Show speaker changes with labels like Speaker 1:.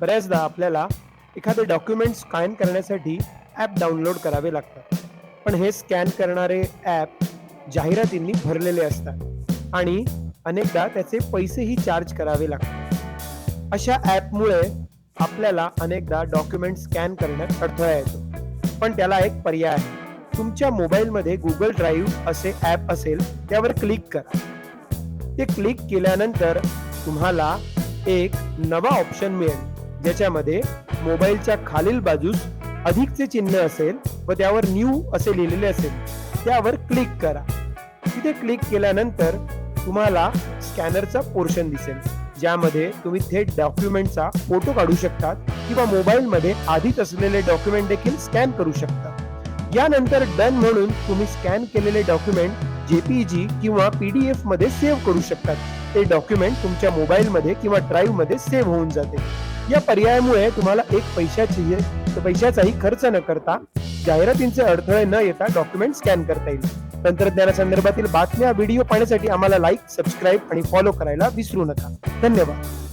Speaker 1: बऱ्याचदा आपल्याला एखादे डॉक्युमेंट स्कॅन करण्यासाठी ॲप डाउनलोड करावे लागतात. पण हे स्कॅन करणारे ॲप जाहिरातींनी भरलेले असतात आणि अनेकदा त्याचे पैसेही चार्ज करावे लागतात. अशा ॲपमुळे आपल्याला अनेकदा डॉक्युमेंट स्कॅन करण्यात अडथळा येतो. पण त्याला एक पर्याय आहे. तुमच्या मोबाईलमध्ये गुगल ड्राईव्ह असे ॲप असेल त्यावर क्लिक करा. ते क्लिक केल्यानंतर तुम्हाला एक नवा ऑप्शन मिळेल. ज्याच्यामध्ये मोबाईलच्या खालील बाजूस अधिकचे चिन्ह असेल व त्यावर न्यू असे लिहिलेले असेल त्यावर क्लिक करा. तिथे क्लिक केल्यानंतर तुम्हाला स्कॅनरचा पोर्शन दिसेल ज्यामध्ये तुम्ही थेट डॉक्युमेंटचा फोटो काढू शकतात किंवा मोबाईलमध्ये आधीच असलेले डॉक्युमेंट देखील स्कॅन करू शकता. यानंतर डन म्हणून तुम्ही स्कॅन केलेले डॉक्युमेंट जेपीजी किंवा पीडीएफमध्ये सेव्ह करू शकतात. ते डॉक्युमेंट तुमच्या मोबाईलमध्ये किंवा ड्राईव्हमध्ये सेव्ह होऊन जाते. या पर्यायामुळे तुम्हाला एक पैशाची पैशाचाही खर्च न करता जाहिरातींचे अडथळे न येता डॉक्युमेंट स्कॅन करता येईल. तंत्रज्ञानासंदर्भातील बातम्या व्हिडिओ पाहण्यासाठी आम्हाला लाईक सबस्क्राईब आणि फॉलो करायला विसरू नका. धन्यवाद.